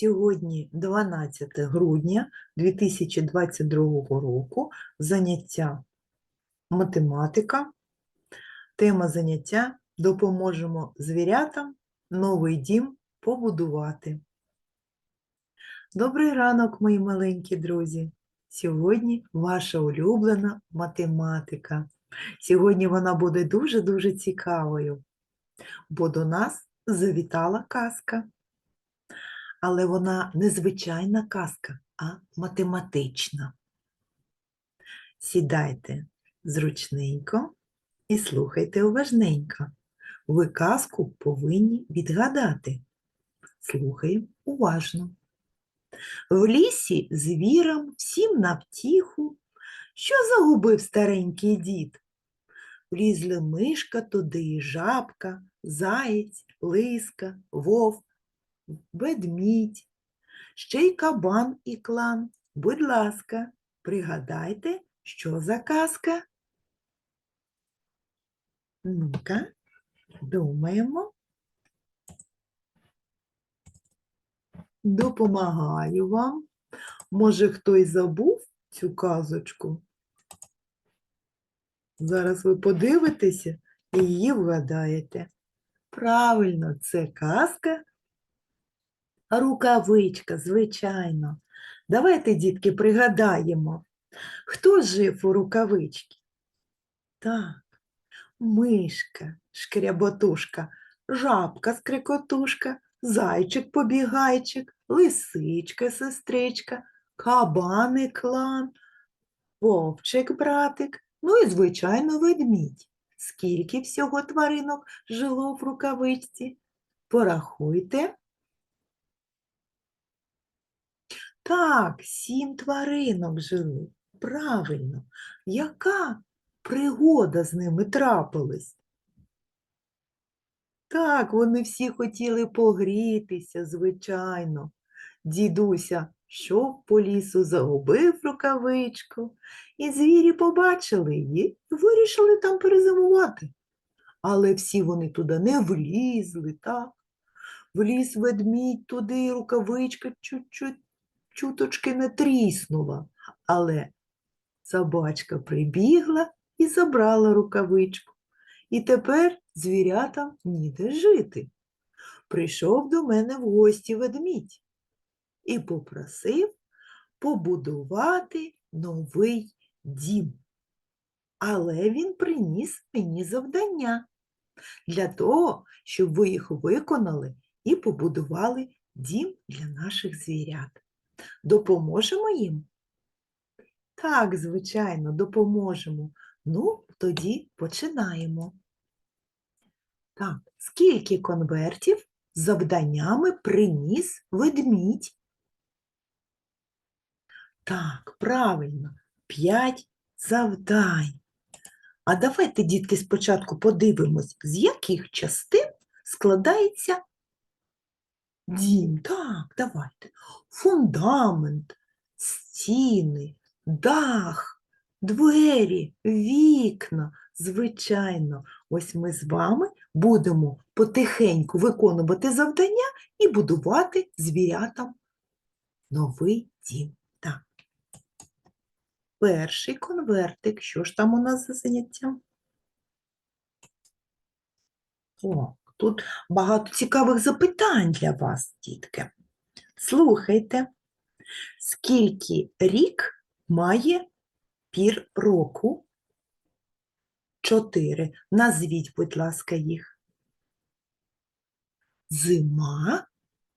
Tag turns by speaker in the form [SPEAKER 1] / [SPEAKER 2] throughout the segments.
[SPEAKER 1] Сьогодні 12 грудня 2022 року. Заняття математика. Тема заняття допоможемо звірятам новий дім побудувати. Добрий ранок, мої маленькі друзі! Сьогодні ваша улюблена математика. Сьогодні вона буде дуже-дуже цікавою, бо до нас завітала казка. Але вона не звичайна казка, а математична. Сідайте зручненько і слухайте уважненько. Ви казку повинні відгадати. Слухаємо уважно. В лісі звірам всім на втіху, що загубив старенький дід. Влізли мишка туди жабка, заєць, лиска, вовк, ведмідь, ще й кабан і клан. Будь ласка, пригадайте, що за казка? Ну-ка, думаємо. Допомагаю вам. Може, хтось забув цю казочку? Зараз ви подивитеся і її вгадаєте. Правильно, це казка Рукавичка, звичайно. Давайте, дітки, пригадаємо, хто жив у рукавичці? Так, мишка, шкряботушка, жабка, скрикотушка, зайчик-побігайчик, лисичка, сестричка, кабани клан, вовчик, братик, ну і, звичайно, ведмідь. Скільки всього тваринок жило в рукавичці? Порахуйте. Так, сім тваринок жили. Правильно. Яка пригода з ними трапилась? Так, вони всі хотіли погрітися, звичайно. Дідуся йшов по лісу, загубив рукавичку, і звірі побачили її і вирішили там перезимувати. Але всі вони туди не влізли, так? Вліз ведмідь туди, рукавичка чуть-чуть чуточки не тріснула, але собачка прибігла і забрала рукавичку. І тепер звірятам ніде жити. Прийшов до мене в гості ведмідь і попросив побудувати новий дім. Але він приніс мені завдання для того, щоб ви їх виконали і побудували дім для наших звірят. Допоможемо їм? Так, звичайно, допоможемо. Ну, тоді починаємо. Так, скільки конвертів завданнями приніс ведмідь? Так, правильно, 5 завдань. А давайте, дітки, спочатку подивимось, з яких частин складається Дім, так, давайте. Фундамент, стіни, дах, двері, вікна. Звичайно, ось ми з вами будемо потихеньку виконувати завдання і будувати звірятам новий дім. Так. Перший конвертик. Що ж там у нас за заняття? О, Тут багато цікавих запитань для вас, дітки. Слухайте, скільки рік має пір року? Чотири. Назвіть, будь ласка, їх. Зима,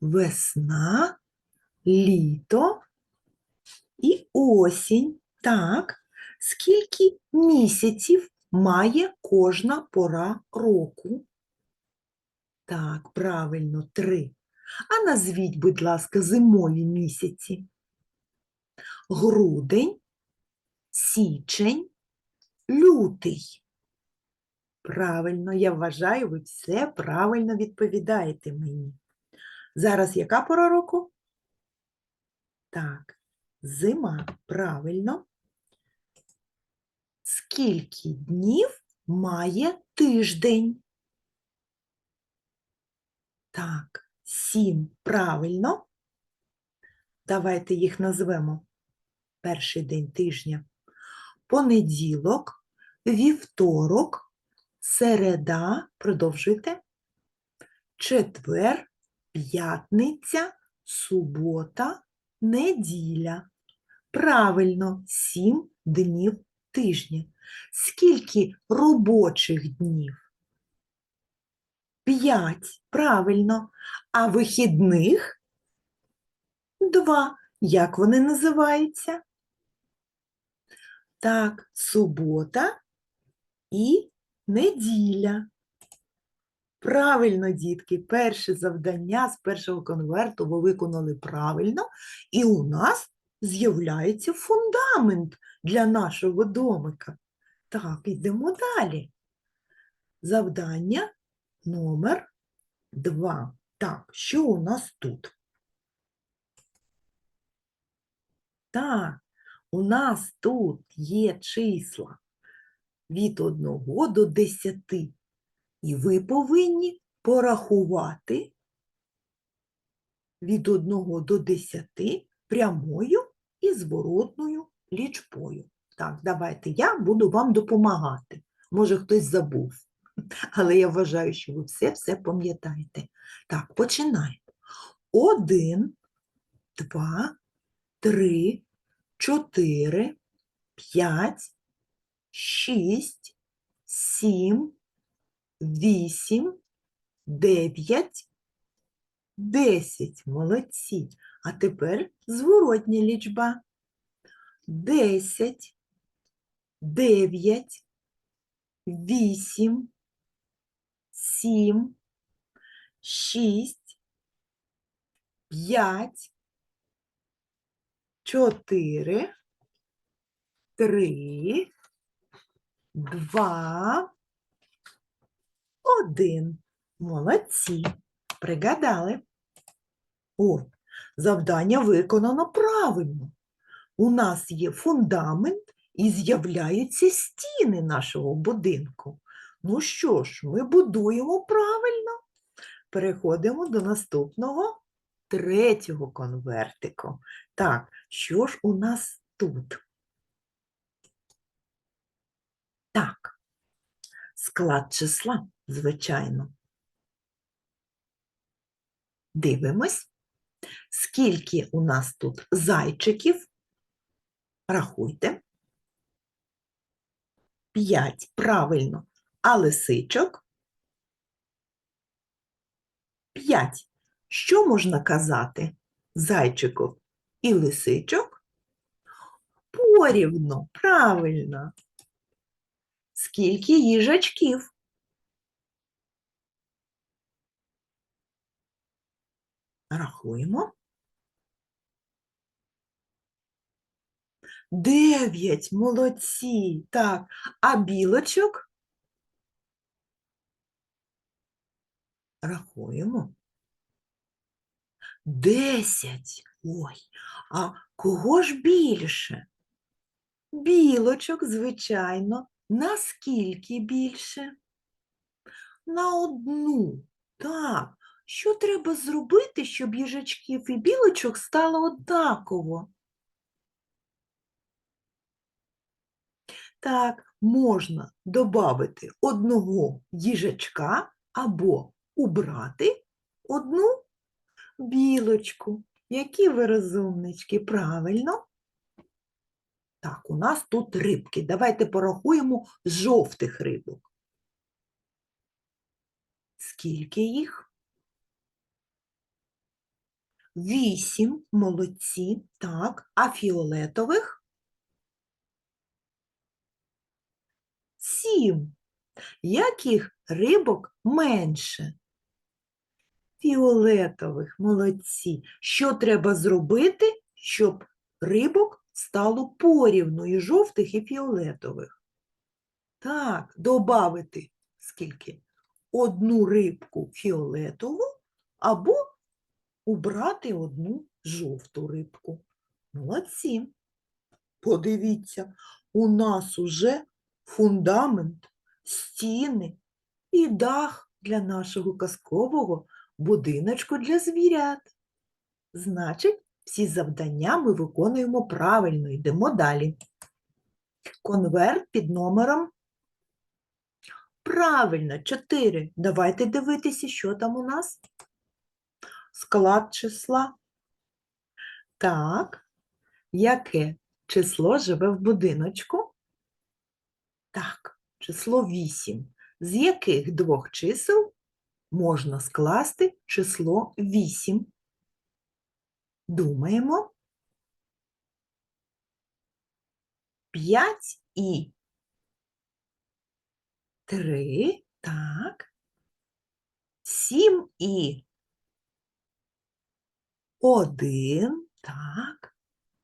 [SPEAKER 1] весна, літо і осінь. Так. Скільки місяців має кожна пора року? Так, правильно, три. А назвіть, будь ласка, зимові місяці. Грудень, січень, лютий. Правильно, я вважаю, ви все правильно відповідаєте мені. Зараз яка пора року? Так, зима, правильно. Скільки днів має тиждень? Так, сім. Правильно. Давайте їх назвемо. Перший день тижня. Понеділок, вівторок, середа, продовжуйте. Четвер, п'ятниця, субота, неділя. Правильно, сім днів тижня. Скільки робочих днів? П'ять. Правильно. А вихідних? Два. Як вони називаються? Так, субота і неділя. Правильно, дітки, перше завдання з першого конверту ви виконали правильно, і у нас з'являється фундамент для нашого домика. Так, йдемо далі. Завдання номер два. Так, що у нас тут? Так, у нас тут є числа від 1 до 10. І ви повинні порахувати від 1 до 10 прямою і зворотною лічбою. Так, давайте я буду вам допомагати. Може, хтось забув, але я вважаю, що ви все-все пам'ятаєте. Так, починаємо. Один, два, три, чотири, п'ять, шість, сім, вісім, дев'ять, десять. Молодці. А тепер зворотня лічба. Десять, дев'ять, вісім, сім, шість, п'ять, чотири, три, два, один. Молодці. Пригадали. От, завдання виконано правильно. У нас є фундамент і з'являються стіни нашого будинку. Ну що ж, ми будуємо правильно. Переходимо до наступного третього конвертику. Так, що ж у нас тут? Так, склад числа, звичайно. Дивимось, скільки у нас тут зайчиків. Рахуйте. П'ять, правильно. А лисичок? П'ять. Що можна казати? Зайчиків і лисичок? Порівно, правильно. Скільки їжачків? Рахуємо. Дев'ять, молодці. Так, а білочок? Рахуємо. Десять. Ой, а кого ж більше? Білочок, звичайно. Наскільки більше? На одну. Так. Що треба зробити, щоб їжачків і білочок стало однаково? Так, можна додати одного їжачка або убрати одну білочку. Які ви розумнички, правильно? Так, у нас тут рибки. Давайте порахуємо жовтих рибок. Скільки їх? Вісім, молодці, так, а фіолетових? Сім. Яких рибок менше? Фіолетових, молодці. Що треба зробити, щоб рибок стало порівну і жовтих, і фіолетових? Так, добавити скільки? Одну рибку фіолетову або убрати одну жовту рибку. Молодці. Подивіться, у нас уже фундамент, стіни і дах для нашого казкового будиночку для звірят. Значить, Всі завдання ми виконуємо правильно, йдемо далі. Конверт під номером. Правильно, 4. Давайте дивитися, що там у нас. Склад числа. Так. Яке число живе в будиночку? Так, число 8. З яких двох чисел можна скласти число 8? Думаємо. 5 і 3, так. 7 і 1, так.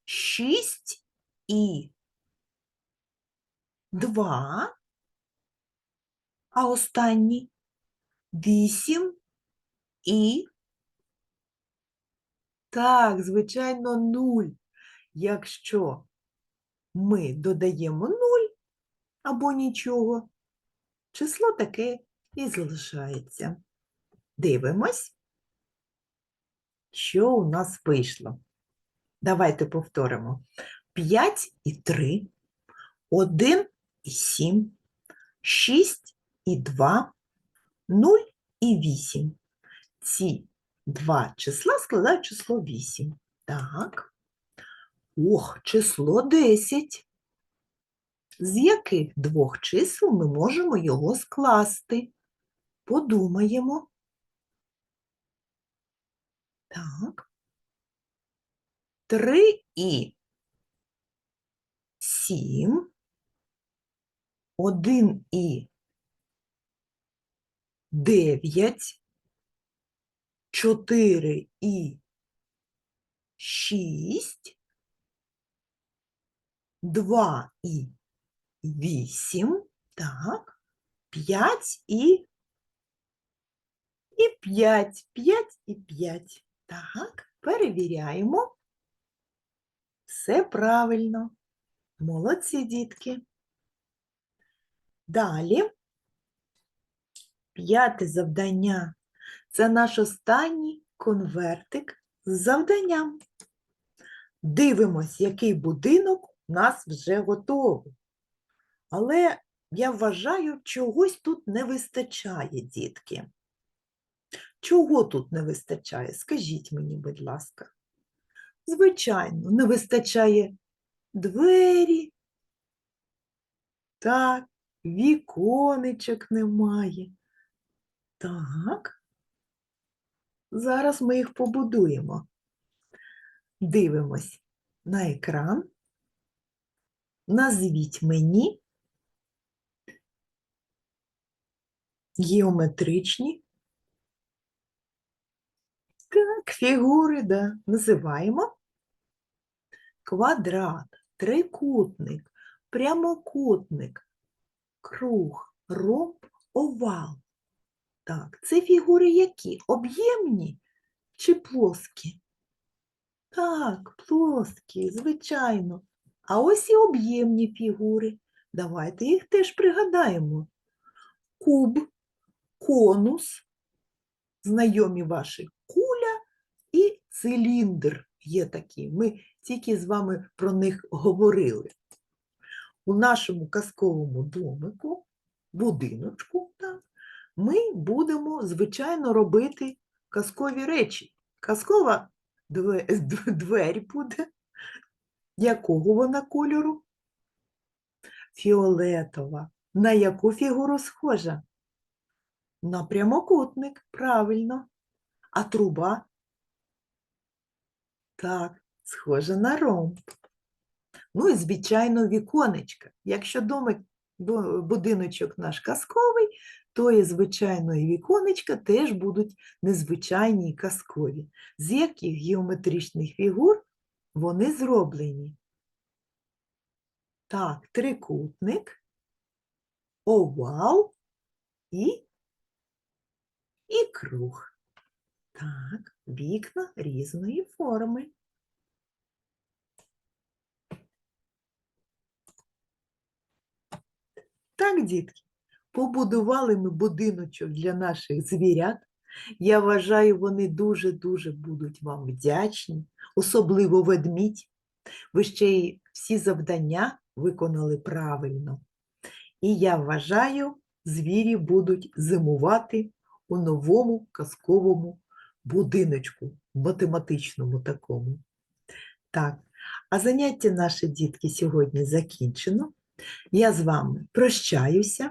[SPEAKER 1] 6 і 2, а останній 8 і так, звичайно, 0. Якщо ми додаємо 0 або нічого, число таке і залишається. Дивимось, що у нас вийшло. Давайте повторимо. 5 і 3, 1 і 7, 6 і 2, 0 і 8. Ці два числа складають число 8. Так. Ох, число 10. З яких двох чисел ми можемо його скласти? Подумаємо. Так. 3 і 7, 1 і 9, 4 і 6, 2 і 8, так, 5 і і 5, 5 і 5. Так, перевіряємо. Все правильно. Молодці, дітки. Далі. П'яте завдання. Це наш останній конвертик з завданням. Дивимось, який будинок у нас вже готовий. Але я вважаю, чогось тут не вистачає, дітки. Чого тут не вистачає? Скажіть мені, будь ласка. Звичайно, не вистачає двері, так, віконечок немає. Так, зараз ми їх побудуємо. Дивимось на екран. Назвіть мені геометричні так, фігури, да. Називаємо квадрат, трикутник, прямокутник, круг, ромб, овал. Так, це фігури які? Об'ємні чи плоскі? Так, плоскі, звичайно. А ось і об'ємні фігури. Давайте їх теж пригадаємо. Куб, конус, знайомі ваші куля і циліндр є такі. Ми тільки з вами про них говорили. У нашому казковому домику, будиночку, так, ми будемо, звичайно, робити казкові речі. Казкова две- двері буде. Якого вона кольору? Фіолетова. На яку фігуру схожа? На прямокутник, правильно. А труба? Так, схожа на ромб. Ну і, звичайно, віконечка. Якщо домик, будиночок наш казковий, то і, звичайно, і віконечка теж будуть незвичайні і казкові. З яких геометричних фігур вони зроблені? Так, трикутник, овал і, і круг. Так, вікна різної форми. Так, дітки, побудували ми будиночок для наших звірят, Я вважаю, вони дуже-дуже будуть вам вдячні, особливо ведмідь. Ви ще й всі завдання виконали правильно. І я вважаю, звірі будуть зимувати у новому казковому будиночку, математичному такому. Так, а заняття наші дітки сьогодні закінчено. Я з вами прощаюся.